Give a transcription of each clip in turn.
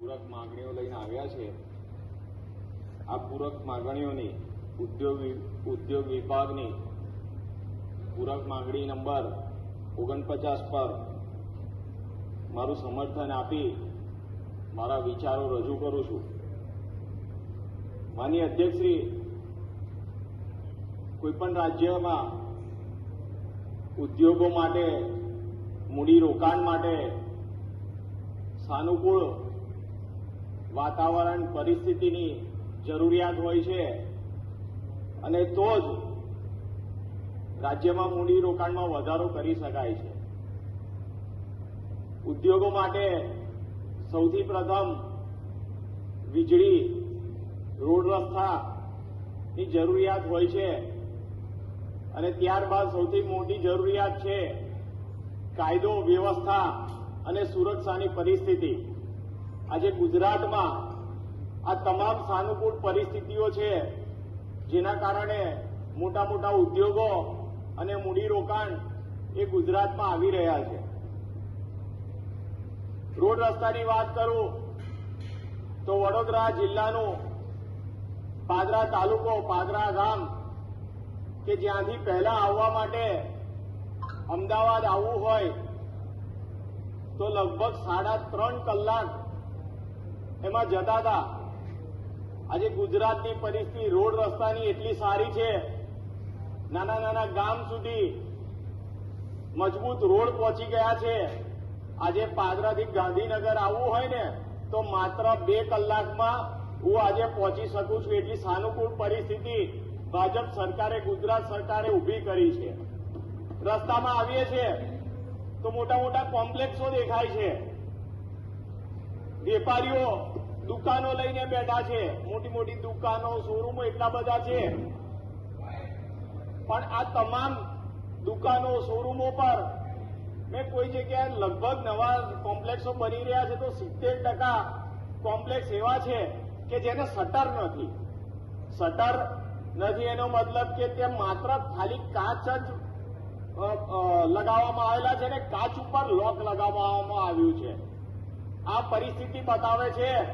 પૂરક માંગણીઓ લઈને આવ્યા છે. આ પૂરક માંગણીઓની ઉદ્યોગ ઉદ્યોગ વિભાગની પૂરક માંગણી નંબર ઓગણપચાસ પર મારું સમર્થન આપી મારા વિચારો રજૂ કરું છું. માનીય અધ્યક્ષશ્રી, કોઈપણ રાજ્યમાં ઉદ્યોગો માટે, મૂડી રોકાણ માટે, સાનુકૂળ વાતાવરણ પરિસ્થિતિની જરૂરિયાત હોય છે. અને તો જ રાજ્યમાં મૂડીરોકાણમાં વધારો કરી શકાય છે. ઉદ્યોગો માટે સૌથી પ્રથમ વીજળી, રોડ રસ્તાની જરૂરિયાત હોય છે. અને ત્યારબાદ સૌથી મોટી જરૂરિયાત છે કાયદો, વ્યવસ્થા અને સુરક્ષાની પરિસ્થિતિ. આજે ગુજરાતમાં આ તમામ સાનુકૂળ પરિસ્થિતિઓ છે, જેના કારણે મોટા મોટા ઉદ્યોગો અને મૂડીરોકાણ એ ગુજરાતમાં આવી રહ્યા છે. રોડ રસ્તાની વાત કરું, તો વડોદરા જિલ્લાનું પાદરા તાલુકો, પાદરા ગામ, કે જ્યાંથી પહેલા આવવા માટે અમદાવાદ આવવું હોય, તો લગભગ સાડા ત્રણ કલાક એમાં જતા હતા. આજે ગુજરાતની પરિસ્થિતિ, રોડ રસ્તાની એટલી સારી છે. નાના નાના ગામ સુધી મજબૂત રોડ પહોંચી ગયા છે. આજે પાદરાથી ગાંધીનગર આવવું હોય ને, તો માત્ર બે કલાકમાં હું આજે પહોંચી શકું છું. એટલી સાનુકૂળ પરિસ્થિતિ ભાજપ સરકારે, ગુજરાત સરકારે ઊભી કરી છે. રસ્તામાં આવીએ છીએ, તો મોટા મોટા કોમ્પ્લેક્સો દેખાય છે. વેપારીઓ દુકાનો લઈને બેઠા છે. મોટી મોટી દુકાનો શોરૂમો એટલા બધા છે. પણ આ તમામ દુકાનો શોરૂમો પર મેં કોઈ જગ્યાએ લગભગ નવા કોમ્પ્લેક્સો બની રહ્યા છે તો સિત્તેર ટકા કોમ્પ્લેક્સ એવા છે કે જેને શટર નથી. શટર નથી એનો મતલબ કે તે માત્ર ખાલી કાચ જ લગાવવામાં આવેલા છે અને કાચ ઉપર લોક લગાવવામાં આવ્યું છે. આ પરિસ્થિતિ બતાવે છે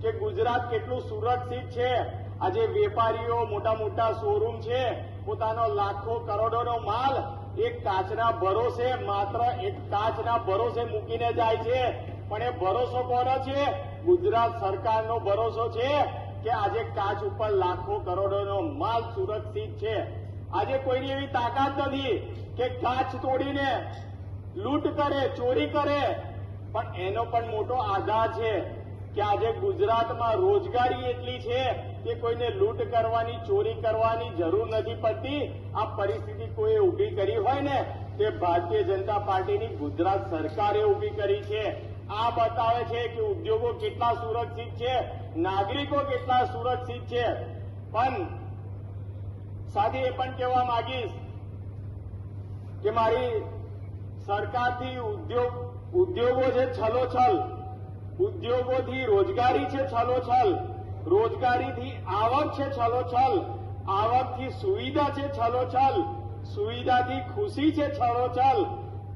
કે ગુજરાત કેટલું સુરક્ષિત છે. આજે વેપારીઓ મોટા મોટા શોરૂમ છે. પોતાનો લાખો, કરોડોનો માલ એક કાચના ભરોસે, માત્ર એક કાચના ભરોસે મૂકીને જાય છે. પણ એ ભરોસો કોનો છે? ગુજરાત સરકારનો ભરોસો છે કે આજે કાચ ઉપર લાખો, કરોડોનો માલ સુરક્ષિત છે. આજે કોઈની એવી તાકાત નથી કે કાચ તોડીને લૂંટ કરે, ચોરી કરે પણ એનો પણ મોટો આધાર છે કે આજે ગુજરાતમાં રોજગારી એટલી છે કે કોઈને લૂંટ કરવાની, ચોરી કરવાની જરૂર નથી પડતી. આ પરિસ્થિતિ કોઈ ઊભી કરી હોય ને, તે ભારતીય જનતા પાર્ટીની ગુજરાત સરકારે ઊભી કરી છે. આ બતાવે છે કે ઉદ્યોગો કેટલા સુરક્ષિત છે, નાગરિકો કેટલા સુરક્ષિત છે. પણ સાથે એ પણ કહેવા માંગીશ કે મારી સરકારથી ઉદ્યોગ ઉદ્યોગો છે છલોછલ ઉદ્યોગોથી રોજગારી છે છલોછલ રોજગારીથી આવક છે છલોછલ આવકથી સુવિધા છે છલોછલ સુવિધાથી ખુશી છે છલોછલ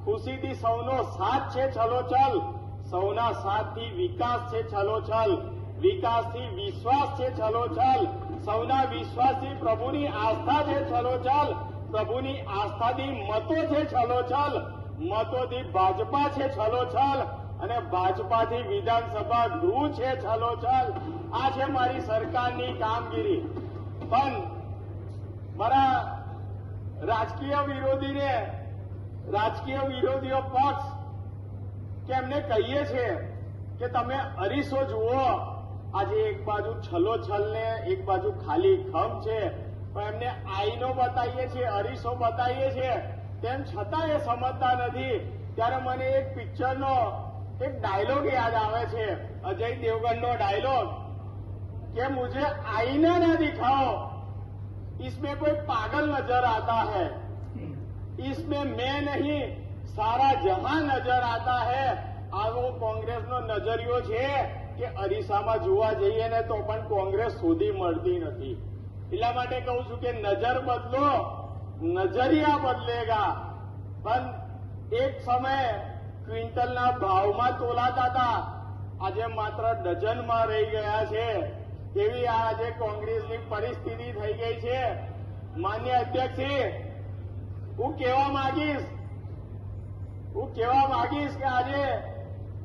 ખુશીથી સૌનો સાથ છે છલોછલ સૌના સાથથી વિકાસ છે છલોછલ વિકાસથી વિશ્વાસ છે છલોછલ સૌના વિશ્વાસથી પ્રભુની આસ્થા છે છલોછલ પ્રભુની આસ્થાથી મતો છે છલોછલ મતોથી ભાજપા છે છલોછલ અને ભાજપાથી વિધાનસભા ગૃહ છે છલોછલ. આ છે મારી સરકારની કામગીરી. પણ મારા રાજકીય વિરોધીને, રાજકીય વિરોધીઓ પક્ષ કે એમને કહીએ છીએ કે તમે અરીસો જુઓ. આજે એક બાજુ છલોછલ ને એક બાજુ ખાલી ખમ છે. પણ એમને આઈનો બતાવીએ છીએ, અરીસો બતાવીએ છીએ. તેમ છતાં એ સમજતા નથી ત્યારે મને એક પિક્ચરનો એક ડાયલોગ યાદ આવે છે અજય દેવગનનો ડાયલોગ कि मुझे आईना ना दिखाओ इसमें कोई पागल नजर आता है इसमें मैं नहीं सारा जहां नजर आता है આવો કોંગ્રેસનો નજરિયો છે કે અરીસામાં જોવા જઈએ ને તો પણ કોંગ્રેસ સુધી મળતી નથી એટલા માટે કહું છું કે નજર બદલો નજરિયા બદલેગા. પણ એક સમયે ક્વિન્ટલના ભાવમાં તોલાતા હતા. આજે માત્ર ડઝનમાં રહી ગયા છે. એવી આજે કોંગ્રેસની પરિસ્થિતિ થઈ ગઈ છે. માન્ય અધ્યક્ષજી હું કહેવા માંગીશ, હું કહેવા માંગીશ કે આજે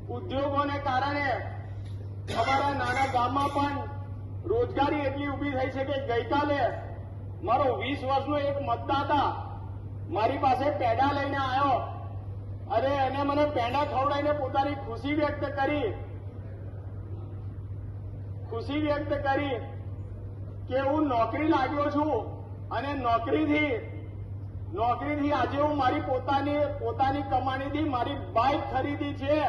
ઉદ્યોગોને કારણે અમારા નાના ગામમાં પણ રોજગારી એટલી ઊભી થઈ છે કે ગઈકાલે મારો વીસ વર્ષનો એક મતદાતા મારી પાસે પેડા લઈને આવ્યો. અરે એને મને પેંડા ખવડાવીને પોતાની ખુશી વ્યક્ત કરી. ખુશી વ્યક્ત કરી કે હું નોકરી લાગ્યો છું અને નોકરીથી નોકરીથી આજે હું મારી પોતાની પોતાની કમાણીથી મારી બાઇક ખરીદી છે.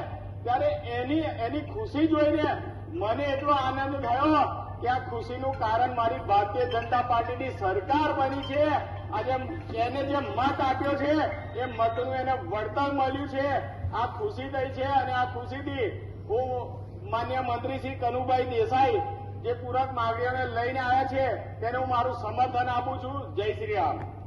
ત્યારે એની એની ખુશી જોઈને મને એટલો આનંદ થયો. આ ખુશીનું કારણ મારી ભારતીય જનતા પાર્ટીની સરકાર બની છે. આજે એને જે મત આપ્યો છે, એ મતનું એને વળતર મળ્યું છે. આ ખુશી થઈ છે અને આ ખુશીથી હું માન્ય મંત્રી શ્રી કનુભાઈ દેસાઈ જે પૂરક માગણીઓને લઈને આવ્યા છે, તેને હું મારું સમર્થન આપું છું. જય શ્રી રામ.